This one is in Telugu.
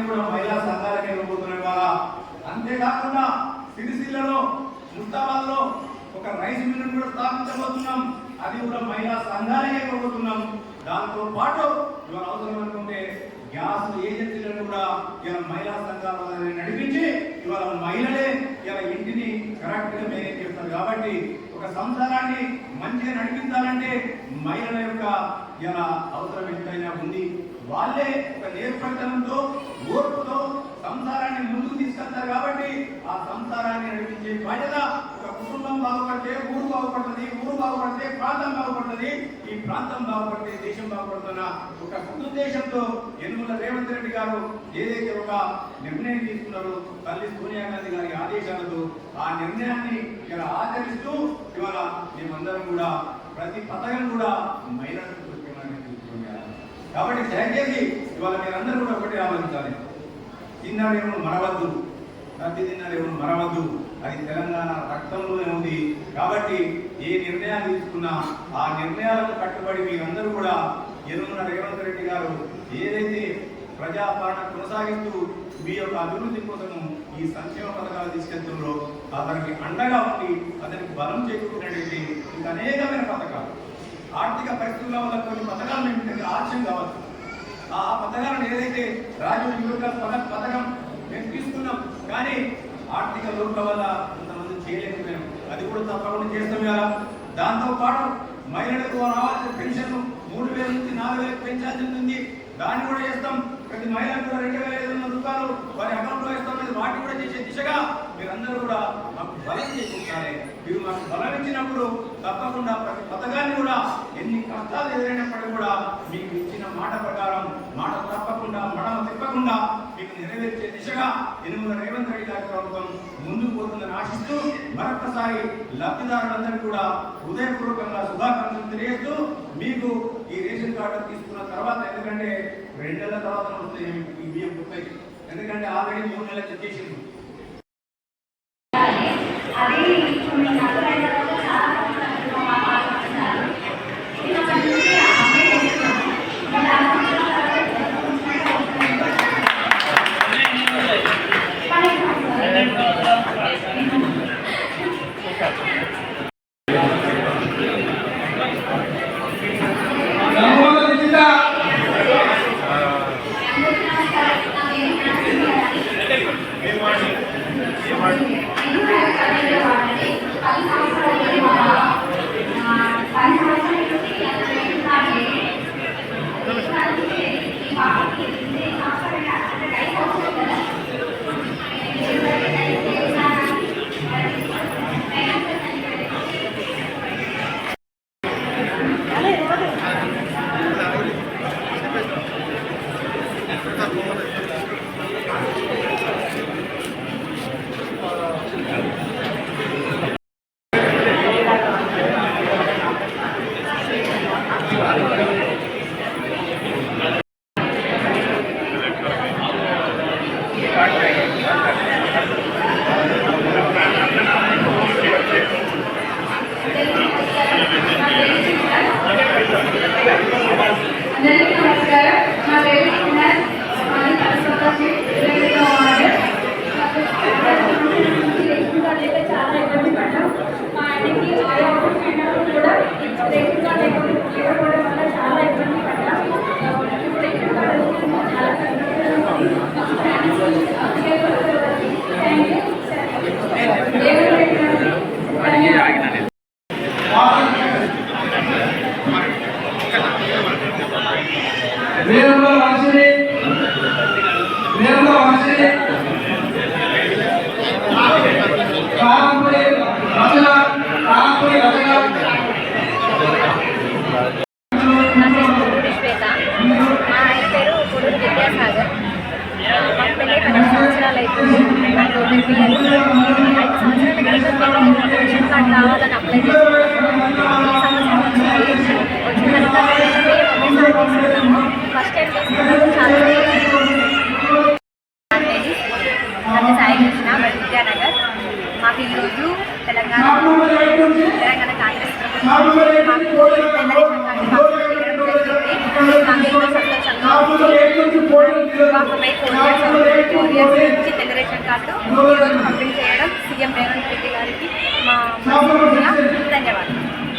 అన్ని కూడా మహిళా సంఘాలకే ఇవ్వబోతున్నాం ఇవాళ అంతేకాకుండా సిరిసిల్లలో ముస్తాబాద్లో ఒక రైస్ మిల్ కూడా స్థాపించబోతున్నాం. అది కూడా మహిళా సంఘాలకే ఇవ్వబోతున్నాం. దాంతో పాటు ఇవాళ అవసరం అనుకుంటే గ్యాస్ ఏజెన్సీలను కూడా ఇలా మహిళా సంఘాలను నడిపించి ఇవాళ మహిళలే ఇలా ఇంటిని కరెక్ట్గా మేనేజ్ చేస్తారు. కాబట్టి ఒక సంసారాన్ని మంచిగా నడిపించాలంటే మహిళల యొక్క ఇలా అవసరం ఎంతైనా ఉంది. వాళ్ళే ఒక నేర్పడతనంతో ఓర్పుతో సంసారాన్ని ముందుకు తీసుకెళ్తారు కాబట్టి ఆ సంసారాన్ని నడిపించే బాధ్యత ఒక కుటుంబం బాగుపడితే ఊరు బాగుపడుతుంది ఊరు బాగుపడితే ప్రాంతం బాగుపడుతుంది ఈ ప్రాంతం బాగుపడితే దేశం బాగుపడుతున్న ఒక ఉద్దేశంతో యనుమల రేవంత్ రెడ్డి గారు ఏదైతే ఒక నిర్ణయం తీసుకున్నారో తల్లి సోనియా గాంధీ గారి ఆదేశాలతో ఆ నిర్ణయాన్ని ఇలా ఆచరిస్తూ ఇవాళ మేమందరం కూడా ప్రతి పథకం కూడా మహిళలకు కాబట్టి దయచేసి ఇవాళ మీరందరూ కూడా ఒకటి ఆలోచించాలి. తిన్నాడేమో మరవద్దు. ప్రతి తిన్నాడేమో మరవద్దు. అది తెలంగాణ రక్తంలోనే ఉంది. కాబట్టి ఏ నిర్ణయాలు తీసుకున్నా ఆ నిర్ణయాలకు కట్టుబడి మీరందరూ కూడా ఎరువుల రేవంత్ రెడ్డి గారు ఏదైతే ప్రజాపాలన కొనసాగిస్తూ మీ యొక్క అభివృద్ధి కోసము ఈ సంక్షేమ పథకాలు తీసుకెళ్తుండ్రో అతనికి అండగా ఉండి అతనికి బలం చేకూరినటువంటి ఇంకా అనేకమైన పథకాలు. ఆర్థిక పరిస్థితుల వల్ల కొన్ని పథకాలు మేము దగ్గర ఆలస్యం కావచ్చు. ఆ పథకాలను ఏదైతే రాజీవ్ యువక పథకం మేము తీసుకున్నాం కానీ ఆర్థిక లోపల వల్ల కొంతమంది చేయలేకపోయాం. అది కూడా తప్పకుండా చేస్తాం కదా దాంతో పాటు మహిళలకు రావాల్సిన పెన్షన్ మూడు వేల నుంచి నాలుగు వేలకు పెంచాల్సి ఉంటుంది. దాన్ని కూడా చేస్తాం. ప్రతి మహిళకు కూడా రెండు వేల ఐదు వందల రూపాయలు వారి అకౌంట్లో ఇస్తాం వాటిని కూడా చేసే దిశగా మీరందరూ కూడా మీరు మాకు బలం ఇచ్చినప్పుడు తప్పకుండా ప్రతి పథకాన్ని కూడా ఎన్ని కష్టాలు ఎదురైనప్పటికీ కూడా మీకు ఇచ్చిన మాట ప్రకారం మాట తప్పకుండా మడమ తిప్పకుండా మీకు నెరవేర్చే దిశగా ఎనుమల రేవంత్ రెడ్డి గారి ప్రభుత్వం ముందుకు పోతుందని ఆశిస్తూ మరొకసారి లబ్ధిదారులందరూ కూడా హృదయపూర్వకంగా శుభాకాంక్షలు తెలియజేస్తూ మీకు ఈ రేషన్ కార్డు తీసుకున్న తర్వాత ఎందుకంటే రెండేళ్ళ తర్వాత వస్తాయి ఈ బియ్యం ఎందుకంటే ఆల్రెడీ మూడు నెలల చెక్ అందరికీ నమస్కారం నా పేరు పొడూరి శ్వేత మా ఆయన పేరు పొడూరి విద్యాసాగర్ మాకు పెళ్ళి పది సంవత్సరాలు అవుతుంది నాకు ఇద్దరు పిల్లలు ఐదు సంవత్సరాల క్రితం రేషన్ కార్డ్ కావాలని అప్లై చేసుకున్నాము తీసుకున్నాము ఫస్ట్ టైం తీసుకున్నప్పుడు చాలా నన్ను సాయి కృష్ణ విద్యానగర్ మాకు ఈరోజు తెలంగాణ తెలంగాణ కాంగ్రెస్ నుంచి తెల్ల రేషన్ కార్డు ఈరోజు పంపిణీ చేయడం సీఎం రేవంత్ రెడ్డి